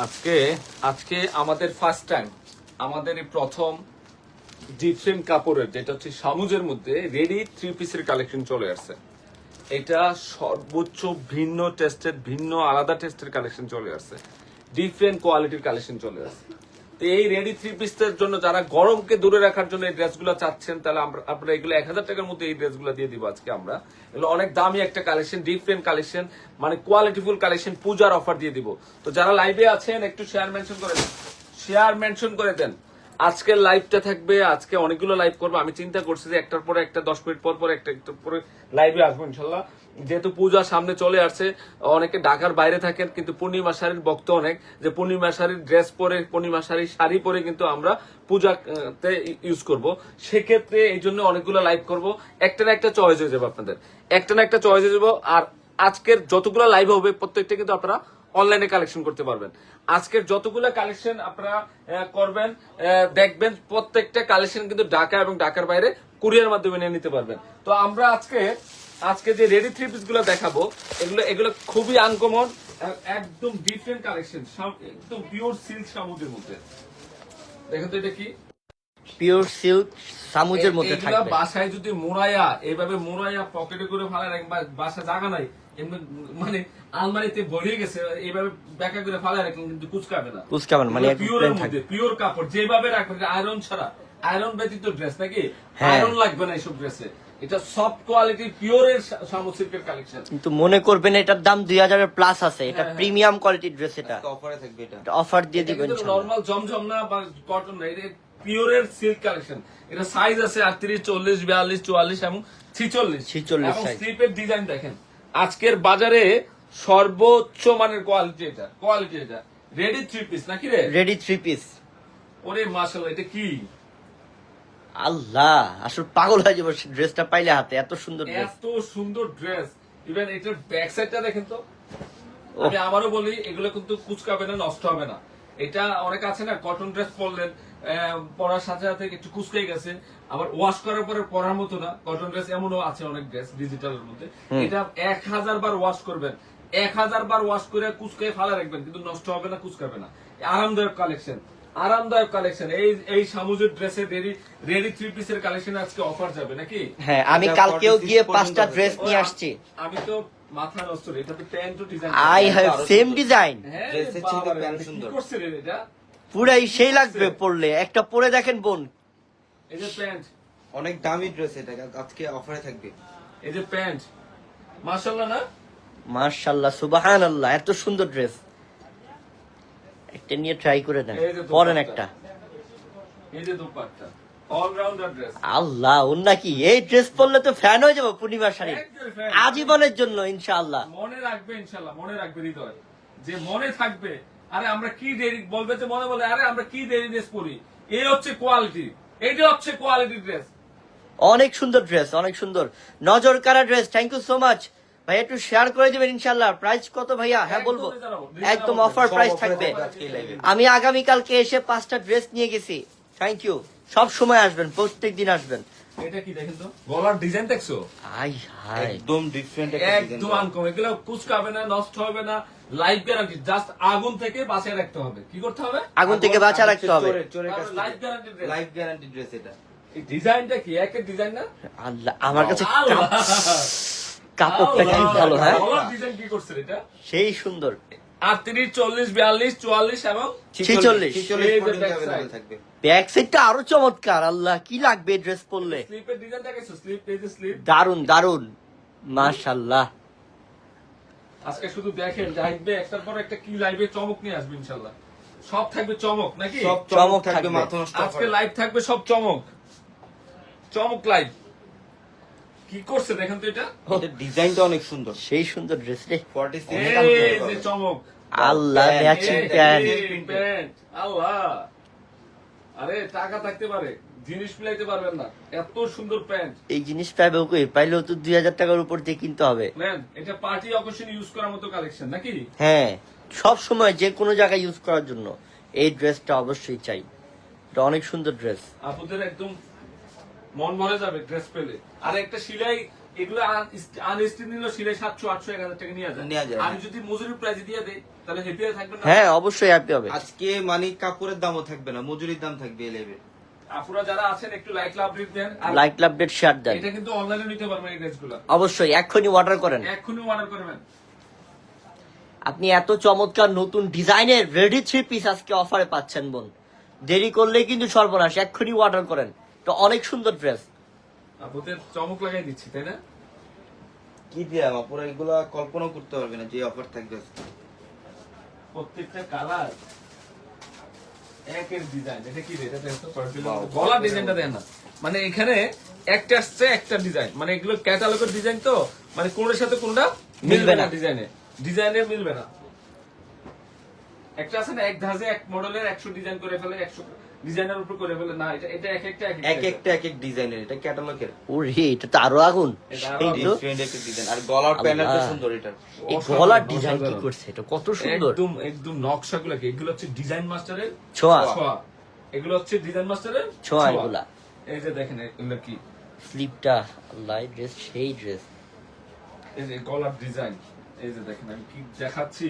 আজকে আজকে আমাদের ফার্স্ট টাইম আমাদের এই প্রথম ডিফ্রেম কাপড়ের, যেটা হচ্ছে সামুজের মধ্যে রেডি থ্রি পিসের কালেকশন চলে আসছে। এটা সর্বোচ্চ ভিন্ন টেস্টের ভিন্ন আলাদা টেস্টের কালেকশন চলে আসছে। ডিফারেন্ট কোয়ালিটির কালেকশন চলে আসছে। তো এই রেডি থ্রি পিসের জন্য যারা গরমকে দূরে রাখার জন্য এই ড্রেসগুলো চাচ্ছেন, তাহলে আপনারা এগুলো এক হাজার টাকার মধ্যে এই ড্রেসগুলো দিয়ে দিব আজকে আমরা। এগুলো অনেক দামি একটা কালেকশন ডিফারেন্ট কালেকশন মানে কোয়ালিটিফুল কালেকশন পূজার অফার দিয়ে দিব। তো যারা লাইভে আছেন, একটু শেয়ার মেনশন করে দেন। শেয়ার মেনশন করে দেন। আজকের লাইভটা থাকবে, আজকে অনেকগুলো লাইভ করব। আমি চিন্তা করছি যে একটার পরে একটা, দশ মিনিট পর পর একটা একটার পরে লাইভে আসব ইনশাল্লাহ। যেহেতু পূজা সামনে চলে আসছে, অনেকে ঢাকার বাইরে থাকেন, কিন্তু পূর্ণিমা শাড়ির ভক্ত অনেক। যে পূর্ণিমা শাড়ির ড্রেস পরে, পূর্ণিমা শাড়ির শাড়ি পরে কিন্তু আমরা পূজাতে ইউজ করব। সেক্ষেত্রে এই জন্য অনেকগুলো লাইভ করব। একটা না একটা চয়েস হয়ে যাবে আপনাদের। একটা না একটা চয়েস হয়ে যাব। আর আজকের যতগুলো লাইভ হবে, প্রত্যেকটা কিন্তু আপনারা অনলাইনে কালেকশন করতে পারবেন। আজকের যতগুলো কালেকশন আপনারা করবেন দেখবেন প্রত্যেকটা কালেকশন কিন্তু ঢাকা এবং ঢাকার বাইরে কুরিয়ার মাধ্যমে নিয়ে নিতে পারবেন। তো আমরা আজকে আজকে যে রেডি থ্রি পিসগুলো দেখাবো এগুলো এগুলো খুবই আনকমন একদম ডিফারেন্ট কালেকশন একদম পিওর সিল্ক সামুদ্রের মধ্যে। দেখেন তো এটা কি? পিওর সিল্ক সামুজের মধ্যে থাকবে। বাসায় যদি মোড়াইয়া এইভাবে মোড়াইয়া পকেটে করে ফেলার একবার বাসা জায়গা নাই মানে আলমারিতে ভরিয়ে গেছে এইভাবে ব্যাকা করে ফেলার কিন্তু কুচকাবে না। কুচকাবে মানে পিওরের মধ্যে পিওর কাপড় যেভাবে রাখবেন আয়রন ছাড়া। আয়রন ব্যতীত ড্রেস নাকি? হ্যাঁ। আয়রন লাগবে না এইসব ড্রেসে এটা সফট কোয়ালিটি পিওরের সামুদ সিল্কের কালেকশন কিন্তু মনে করবেন এটার দাম দুই হাজারের প্লাস আছে। এটা হ্যাঁ, প্রিমিয়াম কোয়ালিটির ড্রেস এটা। অফারে থাকবে এটা। অফার দিয়ে দিবেন। নর্মাল জমজম না বা কটন না এটা পিওরের সিল্ক কালেকশন এটা সাইজ আছে আটত্রিশ চল্লিশ বিয়াল্লিশ চুয়াল্লিশ এবং ছিচল্লিশ। 46 এবং স্লিপের ডিজাইন দেখেন। আজকের বাজারে সর্বোচ্চ মানের কোয়ালিটি এটা। কোয়ালিটি এটা। রেডি থ্রি পিস নাকি রে? রেডি থ্রি পিস ওরে মাশাল্লাহ এটা কি? আল্লাহ আসলে পাগল হয়ে যাব ড্রেসটা পাইলে হাতে এত সুন্দর ড্রেস এত সুন্দর ড্রেস ইভেন এটার ব্যাক সাইডটা দেখেন তো। আমি আবারও বলি এগুলো কিন্তু কুচকাবে না নষ্ট হবে না। এটা অনেক আছে না কটন ড্রেস পরলেন পরার সাথে সাথে একটু কুচকে গেছে। আবার ওয়াশ করার পরে পরার মতো না কটন ড্রেস এমনও আছে অনেক ড্রেস ডিজিটালের মধ্যে। এটা এক হাজার বার ওয়াশ করবেন। এক হাজার বার ওয়াশ করে কুচকে ফালা রাখবেন কিন্তু নষ্ট হবে না কুচকাবে না। আরামদায়ক কালেকশন আরামদায়ক কালেকশন এই এই সামুজের ড্রেসে রেডি রেডি থ্রি পিসের কালেকশন আজকে অফার যাবে নাকি? হ্যাঁ আমি কালকেও গিয়ে পাঁচটা ড্রেস নিয়ে আসছি। আমি তো মাথা নষ্ট রে এটা তো design I have same design ড্রেসের চেয়ে প্যান্ট সুন্দর। করছে রে এটা? পুরাই সেই লাগবে পরলে। একটা পরে দেখেন বোন। এই যে প্যান্ট। অনেক দামি ড্রেস এটা আজকে অফারে থাকবে। এই যে প্যান্ট। মাশাআল্লাহ না? মার্শাল্লাহ সুবহানাল্লাহ এত সুন্দর ড্রেস একটা নিয়ে ট্রাই করে দেন। পরেন একটা। এই যে দুপাট্টা। আল্লাহ ওর নাকি এই ড্রেস পরলে তো ফ্যান হয়ে যাব পূর্ণিমা শাড়ি। আজীবনের জন্য ইনশাআল্লাহ। মনে রাখবে ইনশাআল্লাহ মনে রাখবে হৃদয়। যে মনে থাকবে আরে আমরা কি দেরি বলবে তো মনে বলে আরে আমরা কি দেরি ড্রেস পরি? এই হচ্ছে কোয়ালিটি এইটা হচ্ছে কোয়ালিটি ড্রেস অনেক সুন্দর ড্রেস অনেক সুন্দর। নজর কারা dress thank you so much ভাই একটু শেয়ার করে দিবেন ইনশাল্লাহ প্রাইস কত ভাইয়া? হ্যাঁ বলব। একদম। অফার প্রাইস থাকবে। আমি আগামীকালকে এসে পাঁচটা ড্রেস নিয়ে গেছি। থ্যাংক ইউ সব সময় আসবেন প্রত্যেক দিন আসবেন। এটা কি দেখেন তো? গলার ডিজাইন দেখছ? আই হাই একদম ডিফারেন্ট একদম আনকম এগুলো কুচকাবে না নষ্ট হবে না লাইফ গ্যারান্টি জাস্ট আগুন থেকে বাঁচিয়ে রাখতে হবে। কি করতে হবে? আগুন থেকে বাঁচা রাখতে হবে। Life guarantee life guarantee dress এটা। ডিজাইনটা কি? একের ডিজাইন না? আল্লাহ আমার কাছে কাপড়টা কি ভালো হ্যাঁ? ডিজাইন কি করছে এটা? সেই সুন্দর। আটত্রিশ চল্লিশ বিয়াল্লিশ চুয়াল্লিশ এবং ছিচল্লিশ। ব্যাক সাইডটা আরও চমৎকার আল্লাহ কি লাগবে ড্রেস পরলে? স্লিপের ডিজাইনটা গেছো স্লিপ স্লিপ দারুণ আজকে শুধু দেখেন লাইভে একটার পর একটা কি লাইভে চমক নিয়ে আসবে ইনশাল্লাহ সব থাকবে চমক নাকি? সব চমক থাকবে। মাথা নষ্ট আজকে। লাইভ থাকবে সব চমক। চমক লাইভ কি করছে দেখেন তো এটা? এটা ডিজাইনটা অনেক সুন্দর। সেই সুন্দর ড্রেস রে। 46 যে চমক। আল্লাহ ম্যাচিং প্যান্ট আল্লাহ। আরে টাকা থাকতে পারে। জিনিস পারবেন না। এত সুন্দর প্যান্ট এই জিনিস কই? পাইলেও তো দুই হাজার টাকার উপর দিয়ে কিনতে হবে। এটা পার্টি অকেশন ইউজ করার মতো কালেকশন নাকি? হ্যাঁ সব সময় যে কোনো জায়গায় ইউজ করার জন্য। এই ড্রেসটা অবশ্যই চাই। এটা অনেক সুন্দর ড্রেস আপুদের একদম মন ভরে যাবে ড্রেস পেলে। আর একটা সিলাই এগুলো আনস্টিচ নিলে সিলে সাতশো আটশো এক হাজার টাকা নিয়ে যায়। আমি হ্যাঁ। যদি মজুরি প্রাইস দিয়ে দেই তাহলে হেপি থাকবে না? হ্যাঁ অবশ্যই হ্যাপি হবে। আজকে মানে কাপড়ের দামও থাকবে না মজুরির দাম থাকবে এই লেভেল আপুরা যারা আছেন একটু লাইক লাভ দেন। লাইক লাভ ডেট শেয়ার দেন। এটা কিন্তু অনলাইনে নিতে পারবেন এই ড্রেসগুলো অবশ্যই এক্ষুনি অর্ডার করেন। এক্ষুনি অর্ডার করবেন। আপনি এত চমৎকার নতুন ডিজাইনের রেডি থ্রি পিস আজকে অফারে পাচ্ছেন বোন। দেরি করলে কিন্তু সর্বনাশ এক্ষুনি অর্ডার করেন। তো অনেক সুন্দর ড্রেস আপুদের চমক লাগাই দিচ্ছি তাই না? কি দিলাম আপনারা এগুলা কল্পনা করতে পারবে না যে অফার থাকবে প্রত্যেকটা কালার একের ডিজাইন এটা কি রে? এটা দেখো. গলার ডিজাইনটা দেন না। মানে এখানে একটা আসছে একটা ডিজাইন মানে এগুলো ক্যাটালগের ডিজাইন তো? মানে কোনটার সাথে কোনটা মিলবে না। ডিজাইনে ডিজাইনে মিলবে না। একটা আছে না এক ধাজে এক মডেলের একশো ডিজাইন করে ফেলে একশো ডিজাইনের উপর করে ফেলে। না এটা এটা এক একটা এক এক একটা এক এক ডিজাইনের এটা ক্যাটালগের ওরে এটা তো আরও আগুন। এটা ডিফারেন্ট একটা ডিজাইন আর গলার প্যানেলটা। সুন্দর এটার এই গলার ডিজাইন কি করছে? এটা কত সুন্দর। একদম একদম নকশাগুলো কি? এগুলো হচ্ছে ডিজাইন মাস্টারের ছোঁয়া। ছোঁয়া। এগুলো হচ্ছে ডিজাইন মাস্টারের ছোঁয়া এগুলা। এই যে দেখেন এগুলো কি? স্লিপটা আল্লাহ ড্রেস সেই ড্রেস এই যে গলার ডিজাইন এই যে দেখেন আমি কি দেখাচ্ছি?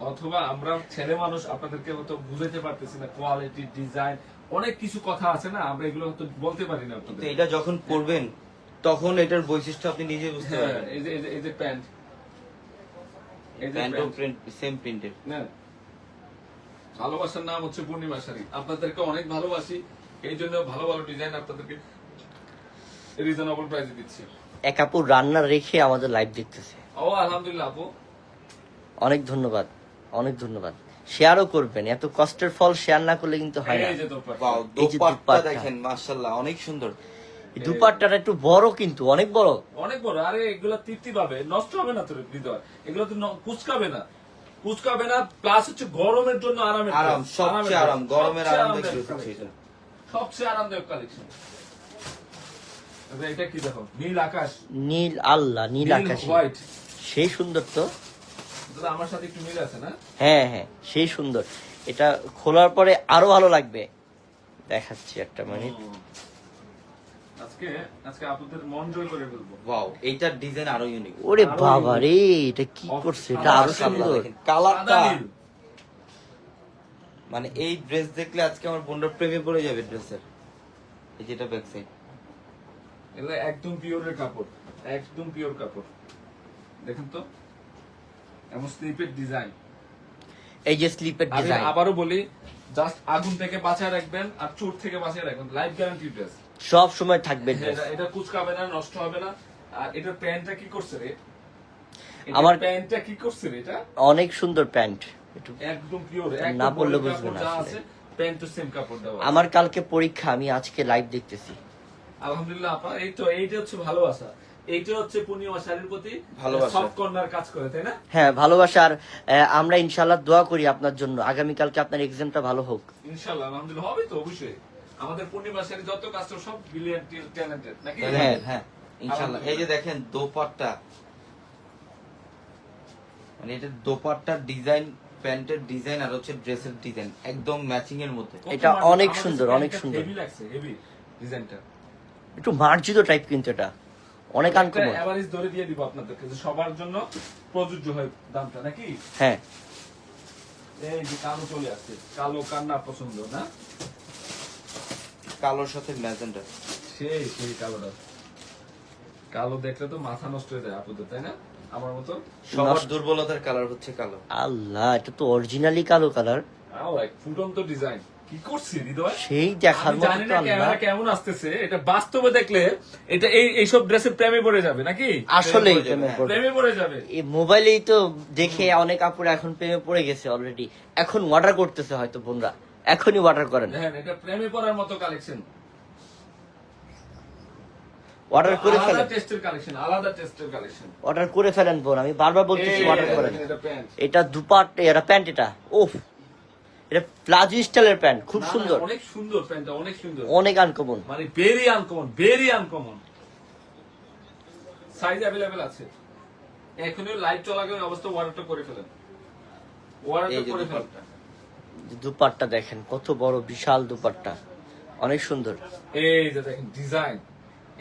অথবা আমরা ছেলে মানুষ আপনাদেরকে হয়তো বুঝাইতে পারতেছি না কোয়ালিটি ডিজাইন অনেক কিছু কথা আছে না আমরা এগুলো হয়তো বলতে পারি না আপনাদের। এটা যখন পরবেন তখন এটার বৈশিষ্ট্য আপনি নিজে বুঝতে হ্যাঁ, পারবেন। এই যে এই যে- প্যান্ট। এই যে প্যান্ট প্যান্ট। প্রিন্ট সেম প্রিন্টের না ভালোবাসার নাম হচ্ছে পূর্ণিমা শাড়ি। আপনাদেরকে অনেক ভালোবাসি এই জন্য ভালো ভালো ডিজাইন আপনাদেরকে রিজনেবল প্রাইসে দিচ্ছি। এক আপু রান্না রেখে আমাদের লাইভ দেখতেছে। ও আলহামদুলিল্লাহ আপু। অনেক ধন্যবাদ অনেক ধন্যবাদ। শেয়ারও করবেন এত কষ্টের ফল শেয়ার না করলে কিন্তু হয় না। এই যে দোপাট্টা। দেখেন মাশাআল্লাহ অনেক সুন্দর। এই দুপাট্টাটা একটু বড় কিন্তু অনেক বড়। অনেক বড় আরে এগুলো তৃপ্তি পাবে নষ্ট হবে না তোর হৃদয়। এগুলো তো কুচকাবে না। কুচকাবে না প্লাস হচ্ছে গরমের জন্য আরামের আরাম সবচেয়ে আরাম গরমের সবচেয়ে আরামদায়ক হচ্ছে collection। এটা সবচেয়ে আরামদায়ক কালেকশন এটা কি দেখো? নীল আকাশ। নীল আল্লাহ নীল আকাশে। হোয়াইট সেই সুন্দর তো। আমার সাথে একটু মিল আছে না? হ্যাঁ হ্যাঁ সেই সুন্দর। এটা খোলার পরে আরও ভালো লাগবে। দেখাচ্ছি একটা মিনিট। আজকে আজকে আপনাদের মন জয় করে ফেলব। ওয়াও এইটার ডিজাইন আরও ইউনিক ওরে বাবা রে এটা কি করছে? এটা আরও সুন্দর। কালারটা মানে এই ড্রেস দেখলে আজকে আমার বোনটার প্রেমে পড়ে যাবে ড্রেসের। এই যেটা ব্যাক সাইড এগুলো একদম পিওরের কাপড় একদম পিওর কাপড়। দেখেন তো? এমন স্লিপের ডিজাইন এই যে স্লিপের আমি ডিজাইন আবারও বলি জাস্ট আগুন থেকে বাঁচায় রাখবেন আর চোট থেকে বাঁচায় রাখবেন। লাইফ গ্যারান্টি ড্রেস সব সময় থাকবে এটা কুচকাবে না নষ্ট হবে না। আর এটার প্যান্টটা কি করছে রে? আমার- প্যান্টটা কি করছে রে এটা? অনেক সুন্দর প্যান্ট। একদম পিওর না বললে বুঝবে না প্যান্ট তো সেম কাপড় দেওয়া আমার কালকে পরীক্ষা আমি আজকে লাইভ দেখতেছি। আলহামদুলিল্লাহ আপা এই তো এইটা হচ্ছে ভালোবাসা। এইটা হচ্ছে পূর্ণিমা শাড়ির প্রতি সব কর্নার কাজ করে তাই না? হ্যাঁ ভালোবাসার আহ, আমরা ইনশাল্লাহ দোয়া করি আপনার জন্য। আগামীকালকে আপনার এক্সামটা ভালো হোক। ইনশাল্লাহ আলহামদুলিল্লাহ হবে তো অবশ্যই। আমাদের পূর্ণিমা শাড়ি যত কাস্টমার সব ব্রিলিয়ান্ট ট্যালেন্টেড নাকি? হ্যাঁ। হ্যাঁ ইনশাআল্লাহ। এই যে দেখেন দোপাট্টা। মানে এটা দোপাট্টার ডিজাইন প্যান্টের ডিজাইন আর হচ্ছে ড্রেসের ডিজাইন একদম ম্যাচিং এর মধ্যে এটা অনেক সুন্দর, অনেক সুন্দর। হেভি লাগছে হেভি ডিজাইনটা একটু মার্জিত টাইপ কিন্তু এটা। অনেক আনকমন এভারেজ ধরে দিয়ে দিব আপনাদেরকে যে সবার জন্য প্রযোজ্য হয় দামটা নাকি? হ্যাঁ। এই যে কালো চলে আসছে। কালো কান্না পছন্দ না? কালোর সাথে ম্যাজেন্ডা সেই সেই কালোটা। কালো দেখলে তো মাথা নষ্ট হয়ে যায় আপুদের তাই না? আমার মতো। সবার দুর্বলতার কালার হচ্ছে কালো। আল্লাহ এটা তো অরিজিনালি কালো কালার। আও লাইক ফুটন্ত ডিজাইন কি করছি হৃদয়? সেই দেখার মতো জানি তো না আল্লাহ। ক্যামেরা কেমন আসতেছে এটা বাস্তবে দেখলে এটা এই এইসব ড্রেসের প্রেমে পড়ে যাবে নাকি? আসলেই প্রেমে পড়ে যাবে। এই মোবাইলেই তো দেখে অনেক আপুরা এখন প্রেমে পড়ে গেছে অলরেডি এখন অর্ডার করতেছে হয়তো বোনরা। এখনই অর্ডার করেন। দেখেন এটা প্রেমে পড়ার মতো কালেকশন অর্ডার করে আলাদা ফেলেন। টেস্টের কালেকশন আলাদা টেস্টের কালেকশন অর্ডার করে ফেলেন বোন আমি বারবার বলতেছি অর্ডার করেন। এটা প্যান্ট এটা দুপাট এটা প্যান্ট এটা। ওফ এটা প্লাজো স্টাইলের প্যান্ট খুব সুন্দর। অনেক সুন্দর প্যান্টটা অনেক সুন্দর। অনেক আনকমন মানে very uncommon very uncommon size available আছে। এখনই লাইভ চলাকালীন অবস্থা অর্ডারটা করে ফেলেন। অর্ডারটা করে ফেলেন। দুপাট্টা। দুপাট্টা দেখেন কত বড় বিশাল দুপাট্টা। অনেক সুন্দর। এই যে দেখেন ডিজাইন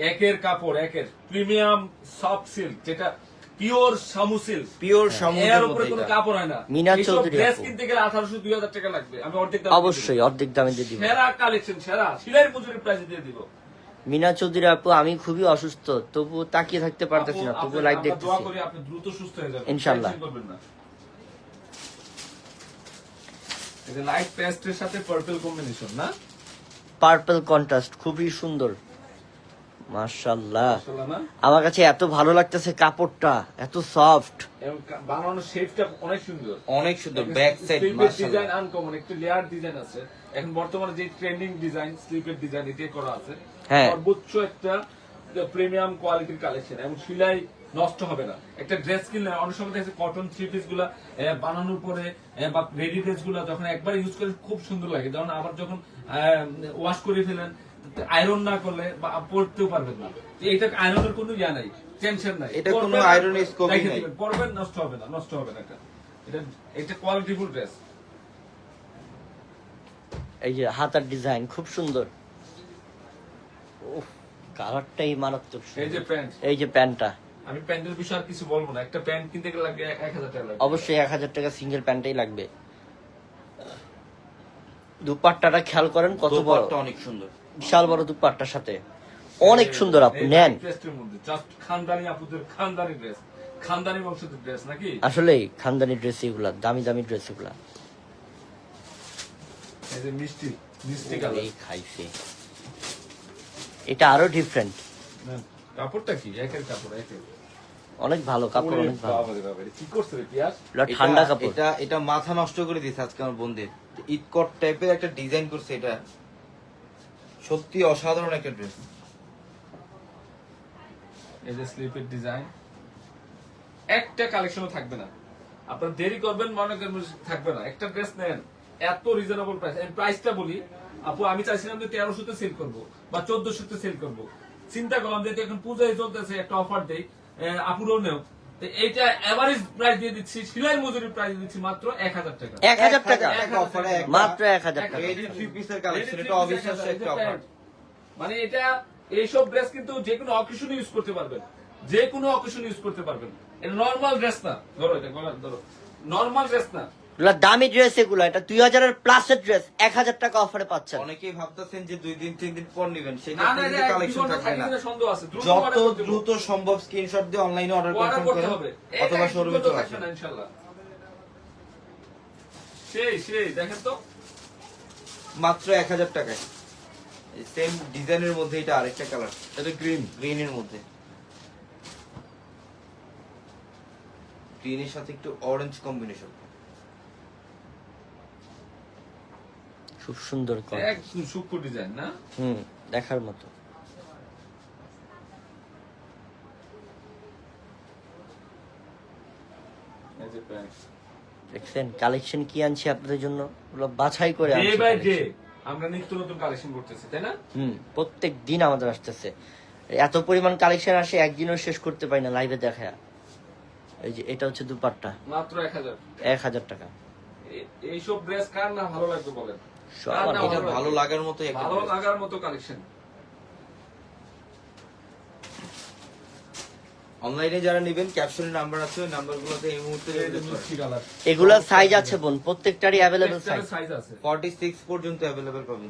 একের কাপড় একের। প্রিমিয়াম সফট সিল্ক যেটা পিওর সিল্ক পিওর এর উপরে কোনো কাপড় হয় না। মিনা চৌধুরী ড্রেস কিনতে গেলে আঠারোশো দুই হাজার টাকা লাগবে। আমি অর্ধেক দামে অবশ্যই অর্ধেক দামে দিয়ে দিব। সেরা কালেকশন সেরা। সিলাই মজুরি প্রাইস দিয়ে দিব। মিনা চৌধুরী আপু আমি খুবই অসুস্থ। তবু তাকিয়ে থাকতে পারতেছি না। তবু লাইভ আমরা দোয়া করি আপনি দ্রুত সুস্থ হয়ে যাবেন। ইনশাআল্লাহ। টেনশন করবেন না। এটা লাইট পেস্টের সাথে পার্পল কম্বিনেশন না? পার্পল কন্ট্রাস্ট খুবই সুন্দর। মাশাল্লাহ আমার কাছে এত ভালো লাগতেছে কাপড়টা এত সফট এবং বানানোর শেপটা অনেক সুন্দর। অনেক সুন্দর ব্যাক সাইড ডিজাইন আনকমন একটু লেয়ার ডিজাইন আছে। এখন বর্তমানে যে ট্রেন্ডিং ডিজাইন স্লিপের ডিজাইন এটাই করা আছে হ্যাঁ। সর্বোচ্চ একটা প্রিমিয়াম কোয়ালিটির কালেকশন এবং সেলাই নষ্ট হবে না। একটা ড্রেস কিনলে অনেক সময় দেখছি কটন থ্রি পিসগুলা বানানোর পরে বা রেডি ড্রেসগুলা যখন একবার ইউজ করে খুব সুন্দর লাগে। যেমন আবার যখন ওয়াশ করে ফেলেন আয়রন না করলে বা পরতেও পারবেন না। তো এটা আয়রনের কোনো ইয়া নাই টেনশন নাই। এটা কোনো ই রেখে নাই। পরবেন নষ্ট হবে না নষ্ট হবে না এটা। এটা এটা কোয়ালিটিফুল ড্রেস এই যে হাতার ডিজাইন খুব সুন্দর। কালারটাই মারাত্মক এই যে প্যান্ট। এই যে প্যান্টটা। আমি প্যান্টের বিষয়ে আর কিছু বলব না। একটা প্যান্ট কিনতে গেলে লাগবে এক হাজার টাকা লাগবে। অবশ্যই এক হাজার টাকা সিঙ্গেল প্যান্টটাই লাগবে। দুপাট্টাটা খেয়াল করেন কত বড়। অনেক সুন্দর। বিশাল বড় দুপাট্টার সাথে। অনেক সুন্দর আপু নেন। জাস্ট খানদানি ড্রেস খানদানি বংশদের ড্রেস নাকি? আসলেই খানদানি ড্রেস এগুলা দামি দামি ড্রেস এগুলা। এই যে মিষ্টি মিষ্টি কালার। এই খাইছে। এটা আরও ডিফারেন্ট কাপড়টা কি? একের কাপড় একের। অনেক ভালো কাপড় অনেক ভালো। কি করছে রে পিয়াস এটা- ঠান্ডা কাপড়। এটা এটা মাথা নষ্ট করে দিয়েছে আজকে আমার বন্ধুর। ইটকট টাইপের একটা ডিজাইন করছে এটা। সত্যি অসাধারণ একটা ড্রেস। এই যে স্লিপের ডিজাইন, একটা কালেকশনও থাকবে না। আপনার দেরি করবেন, মনে করেন থাকবে না। একটা ড্রেস নেন, এত রিজনেবল প্রাইস আমি প্রাইসটা বলি, আপু, আমি চাইছিলাম যে তেরোশোতে সেল করব বা চোদ্দশোতে সেল করব। চিন্তা করলাম যে এখন পূজায় চলতেছে, একটা অফার দেই। আপুরও নেও। তো এইটা এভারেজ প্রাইস দিয়ে দিচ্ছি সিলাই মজুরির প্রাইস দিচ্ছি মাত্র এক হাজার টাকা। এক হাজার টাকা। মাত্র এক হাজার টাকা। এটা অবিশ্বাস্য একটা। মানে এটা এইসব ড্রেস কিন্তু যে কোনো অকেশন ইউজ করতে পারবেন। যে কোনো অকেশন ইউজ করতে পারবেন। এটা নর্মাল ড্রেস না। ধরো এটা ধরো। নর্মাল ড্রেস না। এগুলা দামি ড্রেস এগুলো এটা দুই হাজারের প্লাসের ড্রেস এক হাজার টাকা অফারে পাচ্ছেন। অনেকেই ভাবতেছেন যে দুই দিন তিন দিন পর নিবেন এটা কালেকশন থাকবে না। যত দ্রুত সম্ভব স্ক্রিনশট দিয়ে অনলাইনে অর্ডার কনফার্ম করতে হবে। অথবা শোরুমে চলে থাকবে ইনশাআল্লাহ সেই সেই দেখেন তো। মাত্র এক হাজার টাকায়। সেম ডিজাইনের মধ্যে এটা আরেকটা কালার এটা গ্রিন গ্রিনের মধ্যে। গ্রিনের সাথে একটু অরেঞ্জ কম্বিনেশন খুব সুন্দর কর। এক সূক্ষ্ম ডিজাইন না? হুম দেখার মতো। দেখছেন কালেকশন কি আনছি আপনাদের জন্য? ওগুলো বাছাই করে আনছি আমরা নিত্য নতুন কালেকশন করতেছি তাই না? হুম প্রত্যেক দিন আমাদের আসতেছে। এত পরিমাণ কালেকশন আসে একদিনও শেষ করতে পারি না লাইভে দেখা। এই যে এটা হচ্ছে দুপাট্টা। মাত্র এক হাজার। এক হাজার টাকা। এইসব ড্রেস কার না ভালো লাগবে বলেন? এটা ভালো লাগার মতো ভালো লাগার মতো কালেকশন অনলাইনে যারা নেবেন ক্যাপশনে নাম্বার আছে ওই নাম্বারগুলোতে এই মুহূর্তে কালার এগুলা সাইজ আছে বোন প্রত্যেকটারই অ্যাভেলেবেল সাইজ সাইজ আছে। ফর্টি সিক্স পর্যন্ত অ্যাভেলেবেল পাবেন।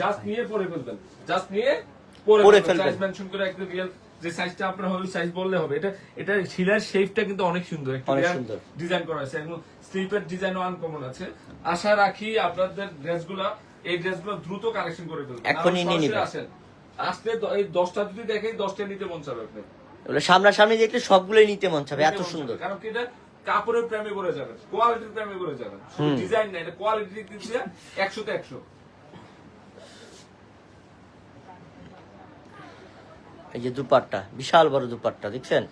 জাস্ট নিয়ে পরে ফেলবেন। জাস্ট নিয়ে পরে পরে ফেলবেন। সাইজ মেনশন করে একদম রিয়েল যে সাইজটা আপনার হবে সাইজ বললে হবে। এটা এটা শিলার শেপটা কিন্তু অনেক সুন্দর। অনেক সুন্দর। ডিজাইন করা আছে স্লিপের ডিজাইনও আনকমন আছে। আশা রাখি আপনাদের ড্রেসগুলো এই ড্রেসগুলো দ্রুত কালেকশন করে ফেলবেন। এখনই নিয়ে নিবেন। আসেন। আসলে দ- এই দশটা যদি দেখেন দশটা নিতে মন চাবে সামনাসামনি দেখলে সবগুলোই নিতে মন চাবে এত সুন্দর। কারণ কি এটা কাপড়ের প্রেমে পড়ে যাবেন কোয়ালিটির প্রেমে পড়ে যাবেন ডিজাইন না এটা কোয়ালিটি দিচ্ছে একশোতে একশো। এই যে দুপাট্টা বিশাল বড় দুপাট্টা দেখছেন?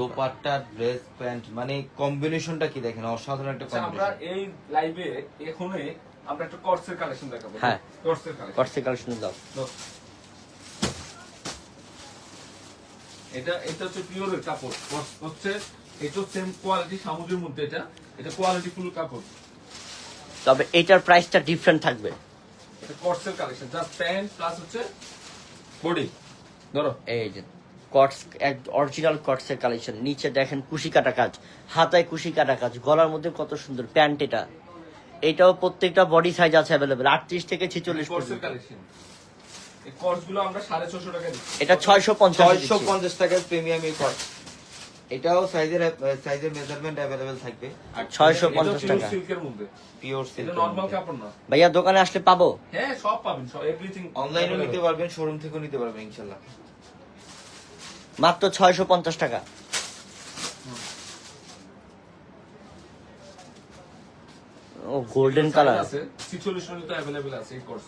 দোপাট্টা ড্রেস প্যান্ট মানে কম্বিনেশনটা কি দেখেন? অসাধারণ একটা আচ্ছা, আমরা এই লাইভে এখনে আমরা একটা কর্সের কালেকশন দেখাবো। হ্যাঁ। কর্সের কালেকশন কটসে কালেকশন দাও। এটা এটা হচ্ছে পিওরের কাপড়। হচ্ছে এটা সেম কোয়ালিটি সামুদ্রের মধ্যে এটা। এটা কোয়ালিটি ফুল কাপড়। তবে এটার প্রাইসটা ডিফারেন্ট থাকবে। এটা কর্সের কালেকশন জাস্ট প্যান্ট প্লাস হচ্ছে বডি ধরো। এই যে কটস এক অরিজিনাল কটসের কালেকশন নিচে দেখেন কুশি কাটা কাজ। হাতায় কুশি কাটা কাজ। গলার মধ্যে কত সুন্দর প্যান্ট এটা। এটাও প্রত্যেকটা বডি সাইজ আছে অ্যাভেলেবেল আটত্রিশ থেকে ছেচল্লিশ পর্যন্ত। কালেকশন এই কোর্সগুলো আমরা সাড়ে ছশো টাকা দিচ্ছি। এটা ছয়শো পঞ্চাশ ছয়শো পঞ্চাশ টাকার প্রিমিয়াম এই কট এটাও সাইজের সাইজের মেজারমেন্ট অ্যাভেলেবেল থাকবে। আর 650 এটা টাকা। সিল্কের মধ্যে। পিওর এটা নরমাল কাপড় না। ভাইয়া দোকানে আসলে পাবো? হ্যাঁ সব পাবেন। সব এভরিথিং অনলাইনেও নিতে পারবেন শোরুম থেকেও নিতে পারবেন ইনশাল্লাহ মাত্র ছয়শো পঞ্চাশ টাকা ও গোল্ডেন কালার আছে 46 পর্যন্ত अवेलेबल আছে এই কোর্স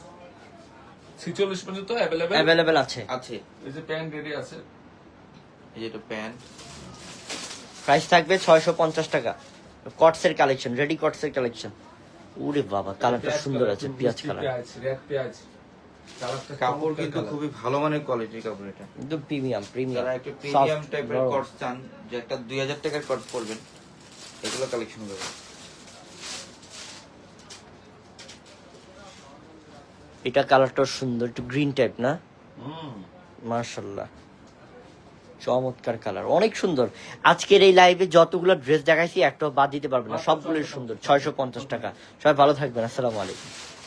46 পর্যন্ত अवेलेबल অ্যাভেলেবেল আছে আছে এই যে প্যান্ট রেডি আছে এই যেটা প্যান্ট প্রাইস থাকবে ছয়শো পঞ্চাশ টাকা কটসের কালেকশন রেডি কটসের কালেকশন উরে বাবা কালারটা পেঁয়াজ সুন্দর কালার, আছে খুব পেঁয়াজ মিষ্টি কালার পেঁয়াজ রেড পেঁয়াজ কালারটা কাপড় চমৎকার কিন্তু কালার। খুবই ভালো মানের কোয়ালিটির কাপড় এটা। একদম প্রিমিয়াম প্রিমিয়াম যারা একটা প্রিমিয়াম টাইপের চান যে একটা দুই হাজার টাকার কট পড়বেন এগুলো কালেকশন করবেন এটা কালারটা সুন্দর একটু গ্রিন টাইপ না? হুম। মার্শাল্লাহ চমৎকার কালার অনেক সুন্দর। আজকের এই লাইভে যতগুলো ড্রেস দেখাইছি একটাও বাদ দিতে পারবে না সবগুলোই সুন্দর ছয়শো পঞ্চাশ টাকা। সবাই ভালো থাকবেন আসসালামু আলাইকুম।